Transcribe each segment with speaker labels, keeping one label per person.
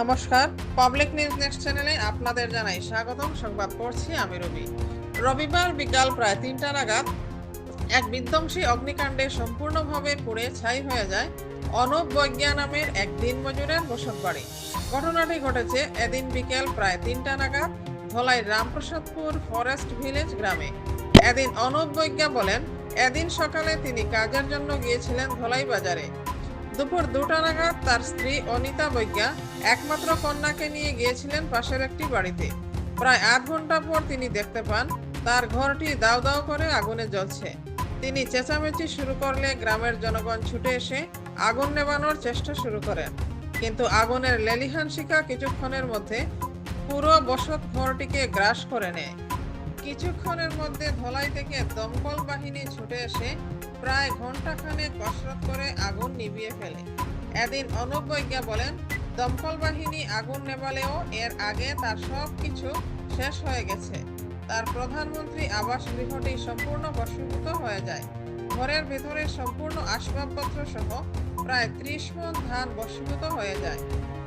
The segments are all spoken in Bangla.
Speaker 1: নমস্কার। পাবলিক নিউজ নেক্সট চ্যানেলে আপনাদের জানাই স্বাগতম। সংবাদ পড়ছি আমি রবি। রবিবার বিকাল প্রায় তিনটা নাগাদ এক বিধ্বংসী অগ্নিকাণ্ডে সম্পূর্ণভাবে পুড়ে ছাই হয়ে যায় অনুপ বৈজ্ঞা নামের এক দিনমজুরের বসত বাড়ি ঘটনাটি ঘটেছে এদিন বিকেল প্রায় তিনটা নাগাদ ধলাই রামপ্রসাদপুর ফরেস্ট ভিলেজ গ্রামে। এদিন অনুপ বৈজ্ঞা বলেন, এদিন সকালে তিনি কাজের জন্য গিয়েছিলেন ধলাই বাজারে। দুপুর দুটা নাগাদ তার স্ত্রী অনিতা বৈজ্ঞা একমাত্র কন্যাকে নিয়ে গিয়েছিলেন পাশের একটি বাড়িতে। প্রায় আধ ঘণ্টা পর তিনি দেখতে পান, তার ঘরটি দাউ দাউ করে আগুনে জ্বলছে। তিনি চেঁচামেচি শুরু করলে গ্রামের জনগণ ছুটে এসে আগুন নেবানোর চেষ্টা শুরু করেন। কিন্তু আগুনের লেলিহান শিখা কিছুক্ষণের মধ্যে পুরো বসত ঘরটিকে গ্রাস করে নেয়। কিছুক্ষণের মধ্যে ধলাই থেকে দমকল বাহিনী ছুটে এসে প্রায় ঘন্টাখানেক কসরত করে আগুন নিভিয়ে ফেলে। এদিন অনুপ বৈজ্ঞা বলেন, দমকল বাহিনী আগুন নেভালেও এর আগে তার সব কিছু শেষ হয়ে গেছে। তার প্রধানমন্ত্রী আবাস গৃহটি সম্পূর্ণ বশীভূত হয়ে যায়। ঘরের ভেতরে সম্পূর্ণ আসবাবপত্র সহ প্রায় ত্রিশ মন ধান বশীভূত হয়ে যায়।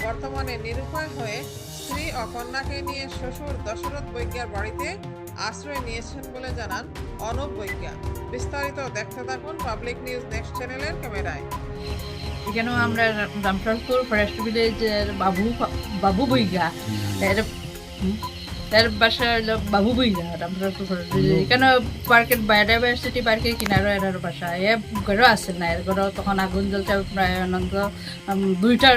Speaker 1: বর্তমানে নিরুপায় হয়ে স্ত্রী ও কন্যাকে নিয়ে শ্বশুর দশরথ বৈজ্ঞার বাড়িতে আশ্রয় নিয়েছেন বলে জানান অনব বৈজ্ঞা বিস্তারিত দেখতে থাকুন পাবলিক নিউজ নেক্সট চ্যানেলের ক্যামেরায়।
Speaker 2: এখানেও আমরা রামপ্রসাদপুর ফরেস্ট ভিলেজের বাবু বাবু বৈজ্ঞা এর তার বাসা হলো বাবু বইগা রামপ্রসাদপুর ফরেস্ট ভিলেজ এখানে পার্কের বায়োডাইভার্সিটি পার্কের কিনারো এর বাসা? এ ঘরও আছে না এর ঘরও তখন আগুন জ্বলছে প্রায় অনন্ত দুইটা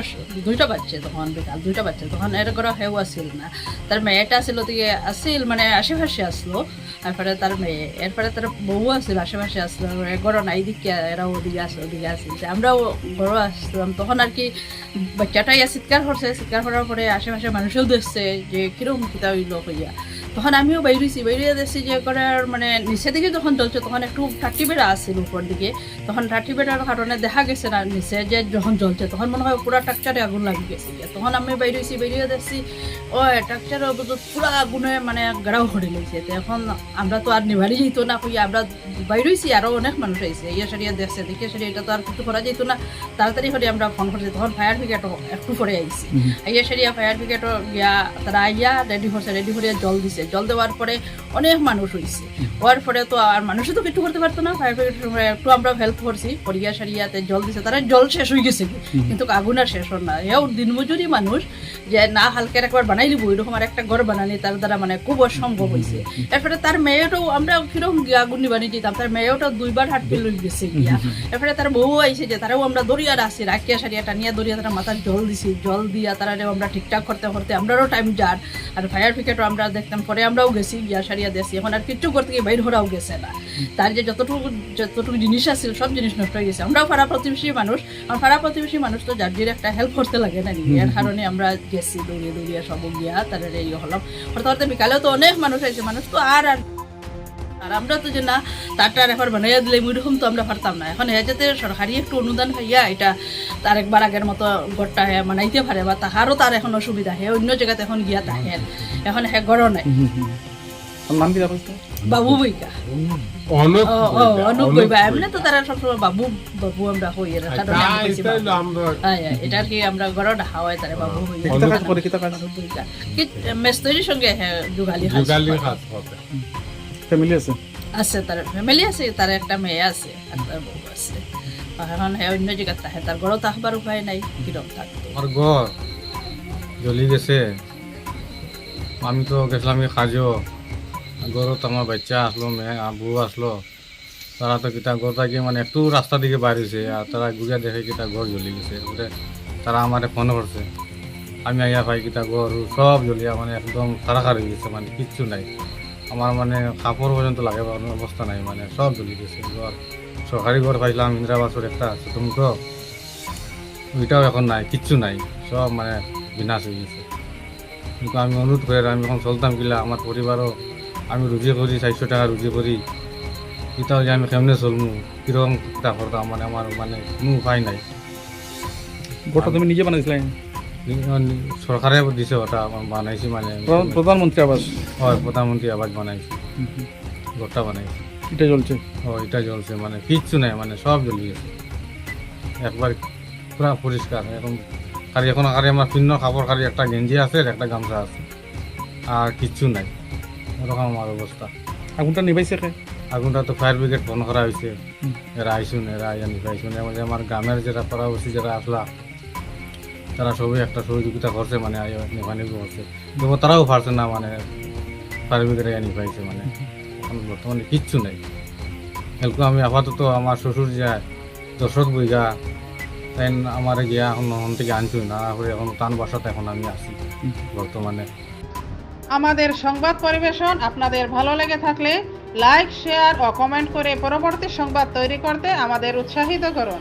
Speaker 2: দুইটা বাচ্চা তখন বিকাল দুইটা বাচ্চা তখন এর ঘরও হেউ আসিল না। তার মেয়েটা আসিল ওদিকে আসিল মানে আশেপাশে আসলো তারপরে তার মেয়ে এরপরে তার বউ আসছিল আশেপাশে আসলো গরো নাই দিকে এরা ওদিকে আসলো ওদিকে আসছিল তো আমরাও গরো আসলাম তখন আর কি বাচ্চাটাই চিৎকার করছে চিৎকার করার পরে আশেপাশে মানুষও দেখছে যে কীরকম কিতা হইল। হইয়া তখন আমিও বাইরেছি বাইরে দেখছি যে করার মানে নিচে দিকে যখন চলছে তখন একটু ঠাট্টি বেড়া আসছিল উপর দিকে। তখন ঠাট্টি বেড়ার কারণে দেখা গেছে না নিচে যে যখন জ্বলছে তখন মনে হয় পুরা ট্রাকচারে আগুন লাগি গেছে। তখন আমি বাইরেছি বাইরে দেখছি ও ট্রাকচারের পুরা আগুনে মানে গাড়াও করে লইছে তো এখন আমরা তো আর নিভারি যেত না কই আমরা বাইরেছি আরও অনেক মানুষ আইছে। ইয়ে সারিয়া দেখছে দেখে সারি এটা তো আর কিছু করা যেত না। তাড়াতাড়ি করে আমরা ফোন করছি তখন ফায়ার ব্রিগেডও একটু পরে আইছি। আইয়া সারিয়া ফায়ার ব্রিগেডও গিয়া তারা আইয়া রেডি করছে রেডি করে জল দিছে। জল দেওয়ার পরে অনেক মানুষ হইছে। হওয়ার পরে তো আর মানুষও তো কিছু করতে পারতো না। ফায়ার ব্রিগেড একটু আমরা হেল্প করছি। করিয়া সারিয়াতে জল দিছে। তারা জল শেষ হয়ে গেছে। কিন্তু আগুন আর শেষ হল না। এও দিনমজুরি মানুষ যে না হালকের একবার বানাই দিব এরকম আর একটা ঘর বানানি তার দ্বারা মানে খুব অসম্ভব হয়েছে এরপরে তার মেয়েটাও আমরা কীরকম আগুন নিবানি দিতাম। তার মেয়েটা দুইবার হাট পেল গেছে গিয়া। এরপরে তার বউ আইছে যে তারাও আমরা দরিয়া রাখছি রাখিয়া সারিয়া টানিয়া দরিয়া তারা মাথার জল দিছি। জল দিয়া তারা আমরা ঠিকঠাক করতে করতে আমরাও টাইম যার। আর ফায়ার ব্রিগেডও আমরা দেখতাম পরে আমরাও গেছি গিয়া সারিয়া দিয়েছি এখন আর কিচ্ছু করতে গিয়ে বাইর হরাও গেছে না। তার যে যতটুকু যতটুকু জিনিস আছিল সব জিনিস নষ্ট হয়ে গেছে। আমরাও ফারা প্রতিবেশী মানুষ। আর পাড়া প্রতিবেশী মানুষ তো যার একটা হেল্প করতে লাগে না এর কারণে আমরা গেছি দৌড়িয়ে দৌড়িয়ে সব গিয়া তার এই হলাম। হঠাৎ হঠাৎ বিকালেও তো অনেক মানুষ আছে মানুষ তো আর আর আর আমরা তো যে না তারটা একবার বানাইয়া দিলে ওইরকম তো আমরা পারতাম না। এখন হ্যাঁ যাতে সরকারি একটু অনুদান খাইয়া এটা তার একবার আগের মতো গড়টা হ্যাঁ বানাইতে পারে বা তাহারও তার এখন অসুবিধা হ্যাঁ অন্য জায়গাতে এখন গিয়া তাহেন এখন হ্যাঁ গড় নাই। বাবু বইকা তো তারা সবসময় বাবু বাবু আমরা হই হ্যাঁ, হ্যাঁ, এটা কি আমরা গড় ডাহা হয় তারে বাবু হই। মেস্তরির সঙ্গে হ্যাঁ যুগালি
Speaker 3: যুগালি
Speaker 4: ফ্যামিলি আছে
Speaker 2: আছে তার ফ্যামিলি আছে তার একটা মেয়ে আছে আর তার বউ আছে এখন হ্যাঁ অন্য জায়গায় থাকে তার ঘরও থাকবার উপায় নাই কিরম থাকতো
Speaker 3: আমার ঘর জ্বলি গেছে আমি তো গেছিলাম এই কাজও ঘরত আমার বাচ্চা আসলো মেয়ে আর বউ আসলো তারা তো কিতা ঘর থেকে মানে একটু রাস্তা দিকে বাড়িছে আর তারা ঘুরিয়া দেখে কিতা ঘর জ্বলি গেছে ওরে তারা আমার ফোন করছে আমি আইয়া পাই কিতা ঘর সব জ্বলিয়া মানে একদম খারাখার হয়ে গেছে মানে কিচ্ছু নাই আমার মানে কাপড় পর্যন্ত লাগে অবস্থা নাই মানে সব জ্বলি গেছে ঘর সরকারি ঘর পাইলাম ইন্দিরাবাসের একটা আছে তুমি তো? ওইটাও এখন নাই কিচ্ছু নাই সব মানে বিনাশ হয়ে গেছে। কিন্তু আমি অনুরোধ করে আমি এখন চলতাম কিলা আমার পরিবারও আমি রুজি করি চারশো টাকা রুজি করি। এটাও যে আমি কেমনে চলমু কীরকম করতাম মানে আমার মানে কোনো উপায় নাই।
Speaker 4: গোটা তুমি নিজে বানাইছিলে?
Speaker 3: সরকারে দিছে ওটা বানাইছি মানে।
Speaker 4: প্রধান- প্রধানমন্ত্রী আবাস
Speaker 3: হয় প্রধানমন্ত্রী আবাস বানাইছি। ঘরটা বানাইছি।
Speaker 4: এটা চলছে
Speaker 3: ও এটা জ্বলছে মানে কিচ্ছু নাই মানে সব জ্বলে গেছে একবার পুরা পরিষ্কার এখন খালি এখন খালি আমার ভিন্ন কাপড় খালি একটা গেঞ্জি আছে একটা গামছা আছে। আর কিচ্ছু নাই। ওরকম আমার অবস্থা
Speaker 4: আগুনটা নিভাইছে কে?
Speaker 3: আগুনটা তো ফায়ার ব্রিগেড ফোন করা হয়েছে। এরা আইসুন এরা আইয়া যে আমার গ্রামের যেটা পড়াবসী যারা আসলা তারা সবই একটা সহযোগিতা করছে মানে করছে তবু তারাও পারছে না মানে ব্রিগেড আইয়া নিভাইছে মানে এখন বর্তমানে কিচ্ছু নেই। এরকম আমি আপাতত আমার শ্বশুর যায় দশক বিঘা তাই আমার গিয়া এখন ওখান থেকে আনছি না করে এখন টান বাসাতে এখন আমি আছি বর্তমানে।
Speaker 1: আমাদের সংবাদ পরিবেশন আপনাদের ভালো লেগে থাকলে লাইক, শেয়ার ও কমেন্ট করে পরবর্তী সংবাদ তৈরি করতে আমাদের উৎসাহিত করুন।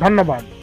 Speaker 5: ধন্যবাদ।